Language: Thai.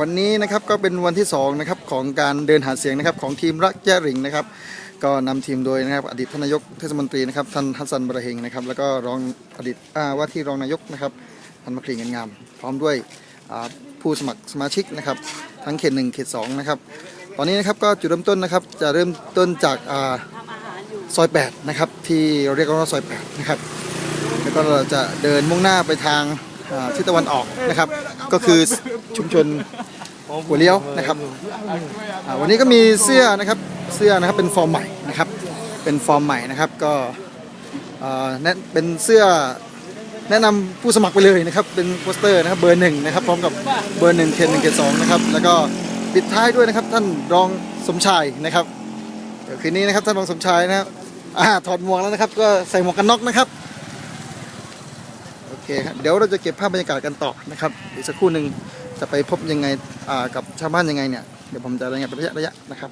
วันนี้นะครับก็เป็นวันที่สองนะครับของการเดินหาเสียงนะครับของทีมรักแย่ริงนะครับ ก็นำทีมโดยนะครับอดีตท่านนายกเทศมนตรีนะครับท่านฮัสซันบระเฮงนะครับแล้วก็รองอดีตอ่าว่าที่รองนายกนะครับท่านมัครีเงินงาม พร้อมด้วยผู้สมัครสมาชิกนะครับทั้งเขตหนึ่งเขตสองนะครับตอนนี้นะครับก็จุดเริ่มต้นนะครับจะเริ่มต้นจากอาซอย8นะครับที่เราเรียกว่าซอย8นะครับแล้วก็เราจะเดินมุ่งหน้าไปทางทิศตะวันออกนะครับ ก็คือชุมชน หัวเลี้ยวนะครับอ่าวันนี้ก็มีเสื้อนะครับเสื้อนะครับเป็นฟอร์มใหม่นะครับเป็นฟอร์มใหม่นะครับก็อ่าแนะเป็นเสื้อแนะนำผู้สมัครไปเลยนะครับเป็นโปสเตอร์นะครับเบอร์หนึ่งนะครับพร้อมกับเบอร์หนึ่งเขตหนึ่งเขตสองนะครับแล้วก็ปิดท้ายด้วยนะครับท่านรองสมชายนะครับเดี๋ยวคืนนี้นะครับท่านรองสมชายนะครับอ่าถอดหมวกแล้วนะครับ ก็ใส่หมวกกันน็อกนะครับโอเคครับเดี๋ยวเราจะเก็บภาพบรรยากาศกันต่อนะครับอีกสักครู่หนึ่ง จะไปพบยังไงกับชาวบ้านยังไงเนี่ยเดี๋ยวผมจะรายงานเป็นระยะระยะนะครับ